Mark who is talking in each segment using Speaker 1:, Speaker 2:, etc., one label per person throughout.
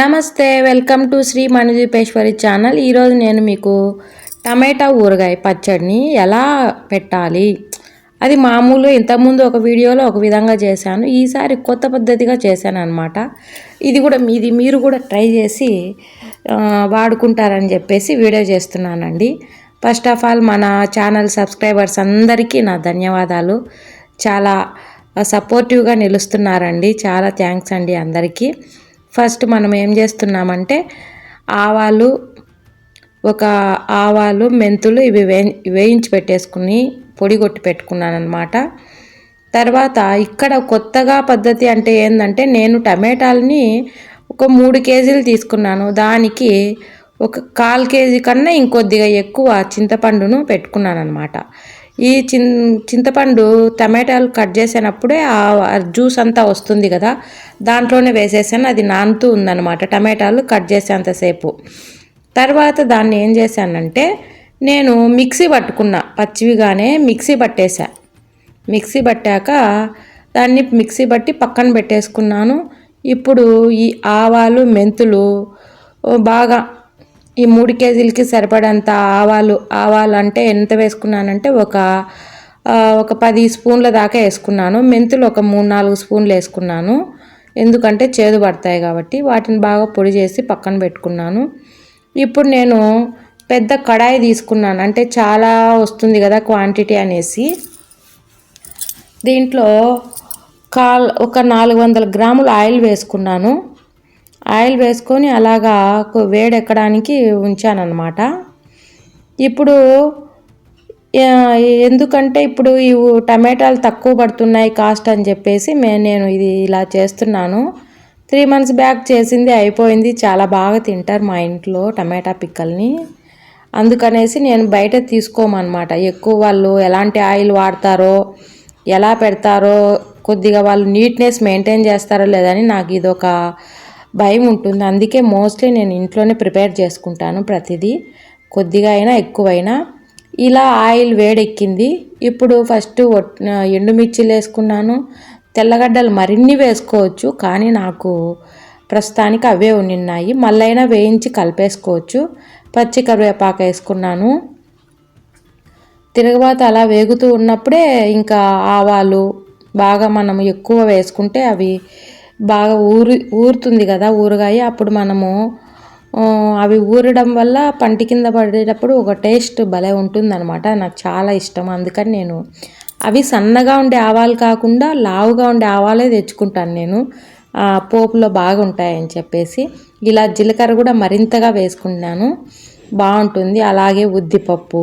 Speaker 1: నమస్తే welcome to Shri Manideepeshwari channel. ఈరోజు నేను మీకు టమాటా ఊరగాయ పచ్చడిని ఎలా పెట్టాలి? అది మామూలు ఇంతకుముందు ఒక వీడియోలో ఒక విధంగా చేశాను ఈసారి కొత్త పద్ధతిగా చేశాను అనమాట ఇది కూడా మీది మీరు కూడా ట్రై చేసి వాడుకుంటారని చెప్పేసి వీడియో చేస్తున్నానండి. ఫస్ట్ ఆఫ్ ఆల్ మన ఛానల్ సబ్స్క్రైబర్స్ అందరికీ నా ధన్యవాదాలు. చాలా సపోర్టివ్గా నిలుస్తున్నారండి. చాలా థ్యాంక్స్ అండి అందరికీ. ఫస్ట్ మనం ఏం చేస్తున్నామంటే ఆవాలు ఒక ఆవాలు మెంతులు ఇవి వే వేయించి పెట్టేసుకుని పొడి కొట్టి పెట్టుకున్నాను అనమాట తర్వాత ఇక్కడ కొత్తగా పద్ధతి అంటే ఏంటంటే నేను టమాటాలని ఒక మూడు కేజీలు తీసుకున్నాను. దానికి ఒక కాల్ కేజీ కన్నా ఇంకొద్దిగా ఎక్కువ చింతపండును పెట్టుకున్నాను అనమాట ఈ చిన్ చింతపండు టమాటాలు కట్ చేసినప్పుడే ఆ జ్యూస్ అంతా వస్తుంది కదా దాంట్లోనే వేసేసాను. అది నానుతూ ఉందన్నమాట టమాటాలు కట్ చేసేంతసేపు తర్వాత దాన్ని ఏం చేశానంటే నేను మిక్సీ పట్టుకున్నా. పచ్చివిగానే మిక్సీ పట్టేశా. మిక్సీ పట్టాక దాన్ని మిక్సీ పట్టి పక్కన పెట్టేసుకున్నాను. ఇప్పుడు ఈ ఆవాలు మెంతులు బాగా ఈ మూడు కేజీలకి సరిపడంత ఆవాలు ఆవాలు అంటే ఎంత వేసుకున్నానంటే ఒక ఒక పది స్పూన్ల దాకా వేసుకున్నాను. మెంతులు ఒక మూడు నాలుగు స్పూన్లు వేసుకున్నాను. ఎందుకంటే చేదు పడతాయి కాబట్టి వాటిని బాగా పొడి చేసి పక్కన పెట్టుకున్నాను. ఇప్పుడు నేను పెద్ద కడాయి తీసుకున్నాను. అంటే చాలా వస్తుంది కదా క్వాంటిటీ అనేసి. దీంట్లో కాల్ ఒక నాలుగు వందల గ్రాముల ఆయిల్ వేసుకున్నాను. ఆయిల్ వేసుకొని అలాగా వేడెక్కడానికి ఉంచానన్నమాట. ఇప్పుడు ఎందుకంటే ఇప్పుడు ఇవి టమాటాలు తక్కువ పడుతున్నాయి కాస్ట్ అని చెప్పేసి మే నేను ఇది ఇలా చేస్తున్నాను. త్రీ మంత్స్ బ్యాక్ చేసింది అయిపోయింది. చాలా బాగా తింటారు మా ఇంట్లో టమాటా పిక్కల్ని. అందుకనేసి నేను బయట తీసుకోమన్నమాట. ఎక్కువ వాళ్ళు ఎలాంటి ఆయిల్ వాడతారో ఎలా పెడతారో కొద్దిగా వాళ్ళు నీట్నెస్ మెయింటైన్ చేస్తారో లేదని నాకు ఇదొక భయం ఉంటుంది. అందుకే మోస్ట్లీ నేను ఇంట్లోనే ప్రిపేర్ చేసుకుంటాను ప్రతిదీ. కొద్దిగా అయినా ఎక్కువైనా. ఇలా ఆయిల్ వేడెక్కింది. ఇప్పుడు ఫస్ట్ ఎండుమిర్చిలు వేసుకున్నాను. తెల్లగడ్డలు మరిన్ని వేసుకోవచ్చు. కానీ నాకు ప్రస్తుతానికి అవే ఉన్నాయి మళ్ళైనా వేయించి కలిపేసుకోవచ్చు. పచ్చి కరివేపాకు వేసుకున్నాను. తిరగబాత అలా వేగుతూ ఉన్నప్పుడే ఇంకా ఆవాలు బాగా మనం ఎక్కువ వేసుకుంటే అవి బాగా ఊరి ఊరుతుంది కదా ఊరగాయ. అప్పుడు మనము అవి ఊరడం వల్ల పంటి కింద పడేటప్పుడు ఒక టేస్ట్ భలే ఉంటుందన్నమాట. నాకు చాలా ఇష్టం. అందుకని నేను అవి సన్నగా ఉండే ఆవాలు కాకుండా లావుగా ఉండే ఆవాలే తెచ్చుకుంటాను నేను. పోపులో బాగుంటాయని చెప్పేసి ఇలా జీలకర్ర కూడా మరింతగా వేసుకున్నాను బాగుంటుంది. అలాగే ఉద్దిపప్పు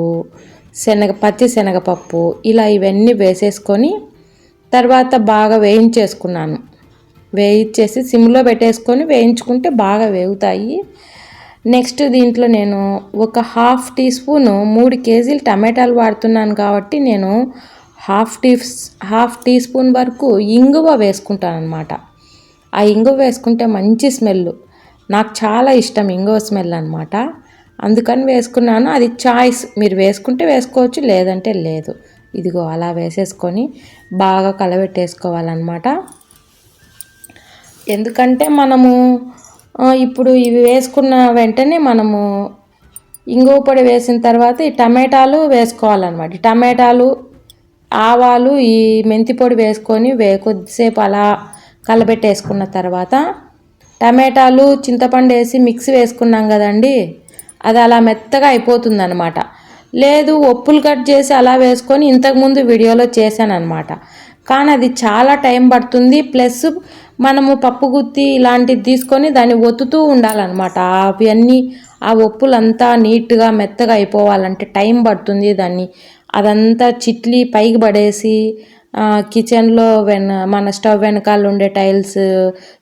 Speaker 1: శనగ పచ్చి శనగపప్పు ఇలా ఇవన్నీ వేసేసుకొని తర్వాత బాగా వేయించేసుకున్నాను. వేయించేసి సిమ్లో పెట్టేసుకొని వేయించుకుంటే బాగా వేగుతాయి. నెక్స్ట్ దీంట్లో నేను ఒక హాఫ్ టీ స్పూన్ మూడు కేజీలు టమాటాలు వాడుతున్నాను కాబట్టి నేను half tea half teaspoon వరకు ఇంగువ వేసుకుంటాను అనమాట ఆ ఇంగువ వేసుకుంటే మంచి స్మెల్. నాకు చాలా ఇష్టం ఇంగువ స్మెల్ అనమాట అందుకని వేసుకున్నాను. అది చాయిస్. మీరు వేసుకుంటే వేసుకోవచ్చు లేదంటే లేదు. ఇదిగో అలా వేసేసుకొని బాగా కలబెట్టేసుకోవాలన్నమాట. ఎందుకంటే మనము ఇప్పుడు ఇవి వేసుకున్న వెంటనే మనము ఇంగువ పొడి వేసిన తర్వాత ఈ టమాటాలు వేసుకోవాలన్నమాట. టమాటాలు ఆవాలు ఈ మెంతి పొడి వేసుకొని వే కొద్దిసేపు అలా కలబెట్టేసుకున్న తర్వాత టమాటాలు చింతపండు వేసి మిక్స్ వేసుకున్నాం కదండి అది అలా మెత్తగా అయిపోతుంది అనమాట లేదు ఒప్పులు కట్ చేసి అలా వేసుకొని ఇంతకుముందు వీడియోలో చేశాను అనమాట కానీ అది చాలా టైం పడుతుంది ప్లస్ మనము పప్పు గుత్తి ఇలాంటిది తీసుకొని దాన్ని ఒత్తుతూ ఉండాలన్నమాట. అవన్నీ ఆ ఒప్పులంతా నీట్గా మెత్తగా అయిపోవాలంటే టైం పడుతుంది దాన్ని. అదంతా చిట్లి పైకి పడేసి కిచెన్లో వెన మన స్టవ్ వెనకాల ఉండే టైల్స్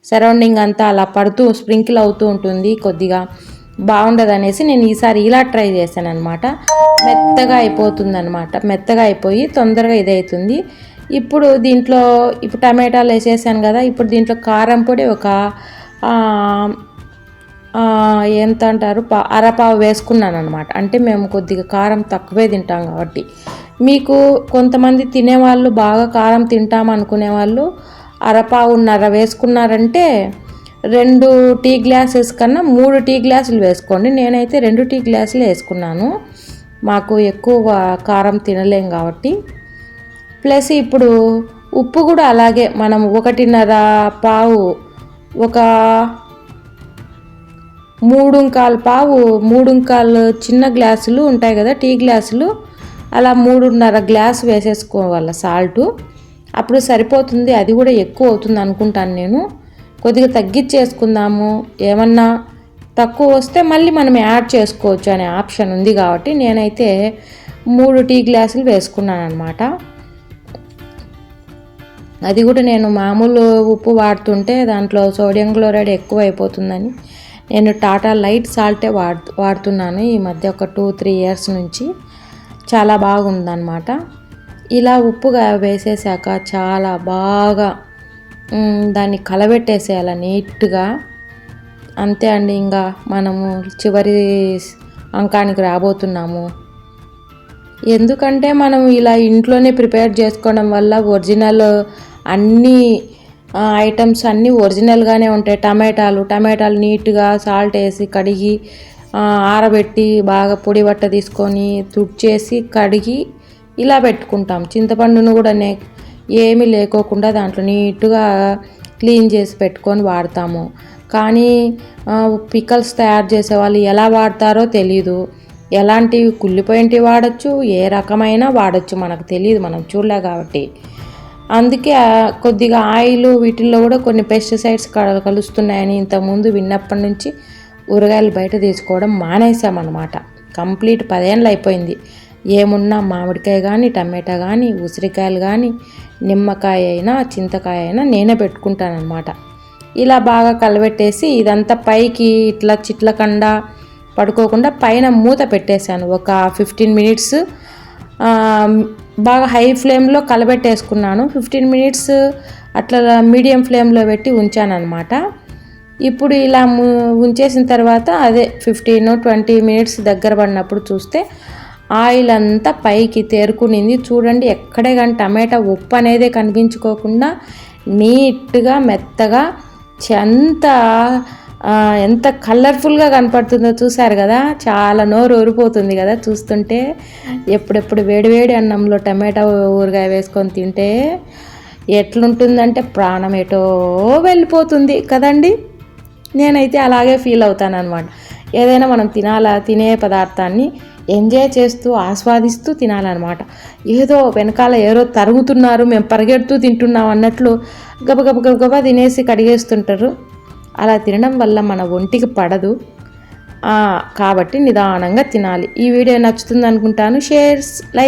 Speaker 1: సరౌండింగ్ అంతా అలా పడుతూ స్ప్రింకిల్ అవుతూ ఉంటుంది కొద్దిగా. బాగుండదు అనేసి నేను ఈసారి ఇలా ట్రై చేశాను అనమాట మెత్తగా అయిపోతుంది అనమాట మెత్తగా అయిపోయి తొందరగా ఇదవుతుంది ఇప్పుడు దీంట్లో ఇప్పుడు టమాటాలు వేసేసాను కదా ఇప్పుడు దీంట్లో కారం పొడి ఒక ఎంత అంటారు పా అరపావు వేసుకున్నాను అనమాట అంటే మేము కొద్దిగా కారం తక్కువే తింటాం కాబట్టి. మీకు కొంతమంది తినేవాళ్ళు బాగా కారం తింటాం అనుకునే వాళ్ళు అరపావున్నర వేసుకున్నారంటే రెండు టీ గ్లాసెస్ కన్నా మూడు టీ గ్లాసులు వేసుకోండి. నేనైతే రెండు టీ గ్లాసులు వేసుకున్నాను. మాకు ఎక్కువ కారం తినలేం కాబట్టి. ప్లస్ ఇప్పుడు ఉప్పు కూడా అలాగే మనం ఒకటిన్నర పావు ఒక మూడుంకాలు పావు మూడుంకాలు చిన్న గ్లాసులు ఉంటాయి కదా టీ గ్లాసులు. అలా మూడున్నర గ్లాస్ వేసేసుకోవాలి సాల్టు. అప్పుడు సరిపోతుంది అది కూడా ఎక్కువ అవుతుంది అనుకుంటాను నేను. కొద్దిగా తగ్గించేసుకుందాము. ఏమన్నా తక్కువ వస్తే మళ్ళీ మనం యాడ్ చేసుకోవచ్చు అనే ఆప్షన్ ఉంది కాబట్టి నేనైతే మూడు టీ గ్లాసులు వేసుకున్నాను అనమాట అది కూడా నేను మామూలు ఉప్పు వాడుతుంటే దాంట్లో సోడియం క్లోరైడ్ ఎక్కువ అయిపోతుందని నేను టాటా లైట్ సాల్టే వాడు వాడుతున్నాను ఈ మధ్య ఒక టూ త్రీ ఇయర్స్ నుంచి. చాలా బాగుందన్నమాట. ఇలా ఉప్పుగా వేసేసాక చాలా బాగా దాన్ని కలబెట్టేసేయాలి నీట్గా. అంతే అండి ఇంకా మనము చివరి అంకానికి రాబోతున్నాము. ఎందుకంటే మనం ఇలా ఇంట్లోనే ప్రిపేర్ చేసుకోవడం వల్ల ఒరిజినల్ అన్నీ ఐటమ్స్ అన్నీ ఒరిజినల్గానే ఉంటాయి. టమాటాలు టమాటాలు నీట్గా సాల్ట్ వేసి కడిగి ఆరబెట్టి బాగా పొడి బట్ట తీసుకొని తుడిచేసి కడిగి ఇలా పెట్టుకుంటాం. చింతపండును కూడా నే ఏమీ లేకోకుండా దాంట్లో నీట్గా క్లీన్ చేసి పెట్టుకొని వాడతాము. కానీ పికల్స్ తయారు చేసే వాళ్ళు ఎలా వాడతారో తెలీదు. ఎలాంటివి కుళ్ళిపోయింటివి వాడచ్చు ఏ రకమైన వాడచ్చు. మనకు తెలియదు మనం చూడలే కాబట్టి. అందుకే కొద్దిగా ఆయిల్ వీటిల్లో కూడా కొన్ని పెస్టిసైడ్స్ కలుస్తున్నాయని ఇంతకుముందు విన్నప్పటి నుంచి ఊరగాయలు బయట తీసుకోవడం మానేసామన్నమాట కంప్లీట్ పదేళ్ళు అయిపోయింది. ఏమున్నా మామిడికాయ కానీ టమాటా కానీ ఉసిరికాయలు కానీ నిమ్మకాయ అయినా చింతకాయ అయినా నేనే పెట్టుకుంటానమాట ఇలా బాగా కలబెట్టేసి ఇదంతా పైకి ఇట్లా చిట్లకండ పడుకోకుండా పైన మూత పెట్టేశాను. ఒక ఫిఫ్టీన్ మినిట్స్ బాగా హై ఫ్లేమ్లో కలబెట్టేసుకున్నాను. ఫిఫ్టీన్ మినిట్స్ అట్లా మీడియం ఫ్లేమ్లో పెట్టి ఉంచాను అనమాట ఇప్పుడు ఇలా ఉంచేసిన తర్వాత అదే ఫిఫ్టీన్ ట్వంటీ మినిట్స్ దగ్గర పడినప్పుడు చూస్తే ఆయిల్ అంతా పైకి తేరుకునింది. చూడండి ఎక్కడే కానీ టమాటా ఉప్పు అనేది కనిపించుకోకుండా నీట్గా మెత్తగా ఎంత ఎంత కలర్ఫుల్గా కనపడుతుందో చూసారు కదా? చాలా నోరు ఊరిపోతుంది కదా చూస్తుంటే. ఎప్పుడెప్పుడు వేడివేడి అన్నంలో టమాటా ఊరగాయ వేసుకొని తింటే ఎట్లుంటుందంటే ప్రాణం ఎటో వెళ్ళిపోతుంది కదండి? నేనైతే అలాగే ఫీల్ అవుతాను అనమాట ఏదైనా మనం తినాలా తినే పదార్థాన్ని ఎంజాయ్ చేస్తూ ఆస్వాదిస్తూ తినాలన్నమాట. ఏదో వెనకాల ఏదో తరుగుతున్నారు మేము పరిగెడుతూ తింటున్నాం అన్నట్లు గబగబ గబగబా తినేసి కడిగేస్తుంటారు. అలా తినడం వల్ల మన ఒంటికి పడదు. కాబట్టి నిదానంగా తినాలి. ఈ వీడియో నచ్చుతుంది అనుకుంటాను. Shares like